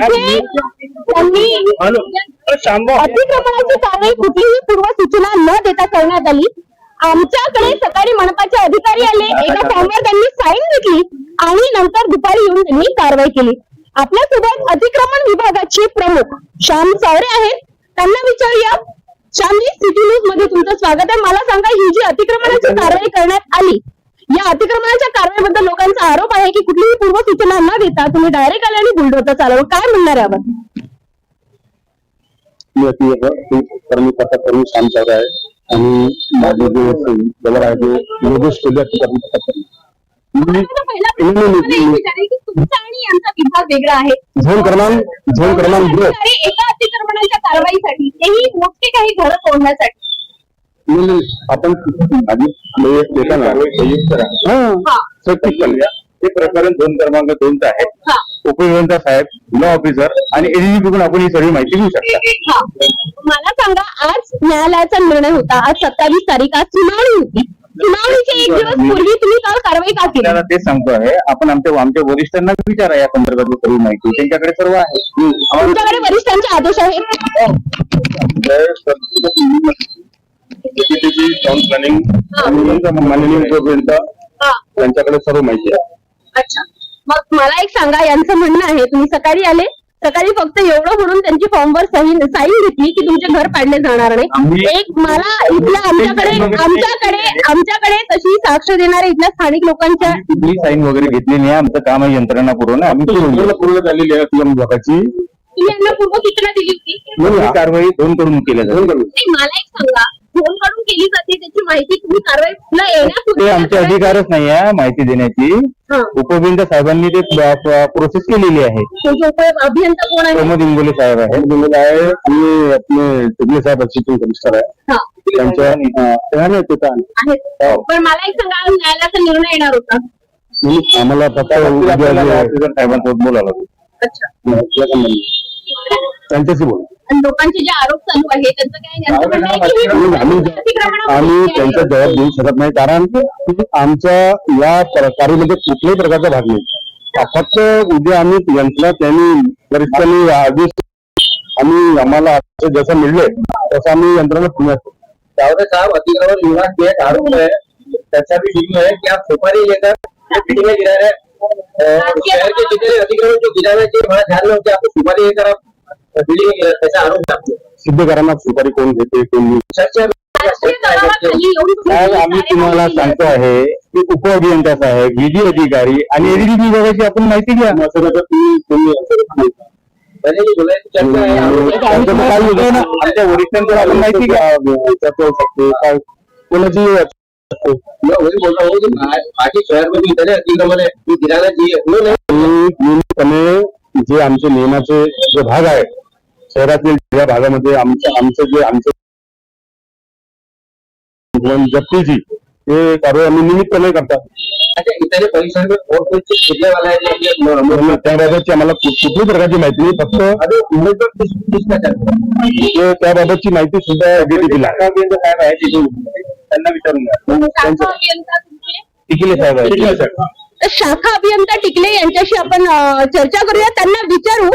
तिथे त्यांनी अतिक्रमणाची कारवाई कुठलीही पूर्वसूचना न देता करण्यात आली. आमच्याकडे सकाळी मनपाचे अधिकारी आले एका फॉर्मवर त्यांनी साईन घेतली आणि नंतर दुपारी येऊन त्यांनी कारवाई केली. आपल्यासोबत अतिक्रमण विभागाचे प्रमुख श्याम सावरे आहेत. त्यांना विचारूया. श्यामजी सिटी न्यूजमध्ये तुमचं स्वागत आहे. मला सांगा ही जी अतिक्रमणाची कारवाई करण्यात आली या अतिक्रमणाच्या कारवाईबद्दल लोकांचा आरोप आहे की कुठलीही पूर्वसूचना न देता तुम्ही डायरेक्ट आले आणि बुलडोजर चालवलं काय म्हणणार यावर मी अति कर्मी कथा कर्मी श्याम चौरा आहे. आणि माझे जे जवळ आहे ते झोन क्रमांक झोन क्रमांक दो अधिकारी एका अतिक्रमणाच्या कारवाईसाठी तेही मोठे काही घरं तोडण्यासाठी. नाही, आपण हे. हा हा. हे. प्रकरण दोन क्रमांक दोनचं आहे. हा. उपविभागीय साहेब लॉ ऑफिसर आणि एडीजी कडून आपण ही सगळी माहिती घेऊ शकता. हा. मला सांगा आज न्यायालयाचा निर्णय होता. आज सत्तावीस तारीख आज सुनावणी होती. सुनावणीच्या एक दिवस पूर्वी तुम्ही काल कारवाई का केली? आपल्याला तेच सांगतो आहे. आपण आमच्या आमच्या वरिष्ठांना विचारा या संदर्भातली सर्व माहिती. त्यांच्याकडे सर्व आहे. तुमच्याकडे वरिष्ठांचे आदेश आहेत. टाउन प्लॅनिंग माननीय हा. त्यांच्याकडे सर्व माहिती आहे. अच्छा. मग मला एक सांगा यांचं म्हणणं आहे तुम्ही सकाळी आले सकाळी फक्त एवढं म्हणून त्यांची फॉर्मवर सही साईन घेतली की तुमचे घर पाडले जाणार नाही. एक मला इथल्या आमच्याकडे आमच्याकडे आमच्याकडे तशी साक्ष देणारे इथल्या स्थानिक लोकांच्या कुठली साईन वगैरे घेतली नाही आमचं काम आहे यंत्रणा पुरवणं आम्ही. पूर्ण पूर्ण झालेली आहे पीएम विभागाची तुम्ही यांना पूर्व सूचना दिली होती. ही कारवाई दोन करून केल्या जाते नाही, मला एक सांगा फोन काढून केली जाते त्याची माहिती तुम्ही कारवाई पुन्हा ते येण्यापूर्वी आमचे अधिकारच नाही आहे माहिती देण्याची. हा. उपविंद साहेबांनी ते प्रोसेस केलेली आहे. तुमचे उप अभियंता कोण आहे? प्रमोद इंगोले साहेब आहे आणि आपले टिगले साहेब असिस्टंट कमिशनर आहे हा. त्यांच्या अं, आहे. आहेत पण. मला एक सांगा न्यायालयाचा निर्णय येणार होता. म्हणून आम्हाला फक्त उद्या आपल्याला जे- ऑफिसर साहेबांसोबत बोलावं लागेल. अच्छा. आपल्या कंपनी. त्यांच्याशी बोल. लोकांचे जे आरोप चालू आहे त्यांचं काय यांचं म्हणणं आहे की हे आम्ही आम्ही आहे. त्यांचा जबाब देऊ शकत नाही कारण की आमच्या या प्रकारामध्ये कुठल्याही प्रकारचा भाग नाही फक्त उद्या आम्ही यंत्रणा त्यांनी वरिष्ठांनी आदेश आम्ही आम्हाला जसं मिळले तसं आम्ही यंत्रणा पुण्यात दाऊद साहब अतिक्रमण विभाग के एक आरोप है ऐसा भी वीडियो है कि आप सुपारी लेकर बिल्डिंग में गिरा रहे हैं। अ, शहर के जितने अतिक्रमण जो गिराना चाहिए वहाँ ध्यान में होकर आपको सुपारी लेकर आप बिल्डिंग आरोप करांना सुपारी कोण घेते कोण. चर्चा आम्ही तुम्हाला सांगतो आहे. की उप अभियंता साहेब विधी अधिकारी आणि एडीजी विभागाची आपण माहिती घ्या आमच्या वरिष्ठांकडे आपण माहिती घ्या चर्चा होऊ शकते काय कोणाची मैं वही बोल रहा हूँ बाकी है जे आमचे नियमाचे जे भाग आहे शहरातील या भागामध्ये आमचं आमचं जे आमचं जप्तीची ते कारवाई आम्ही नियमितपणे करतात. अच्छा इतने परिसर में और कुछ गिरने वाला है जो ये म- म- म्हणून त्याबाबतची आम्हाला कु- कुठल्याही प्रकारची माहिती नाही फक्त है त्याबाबतची माहिती सुद्धा तिथून त्यांना विचारून टिकिले साहेब शाखा अभियंता टिकले यांच्याशी आपण चर्चा करूया. त्यांना विचारू.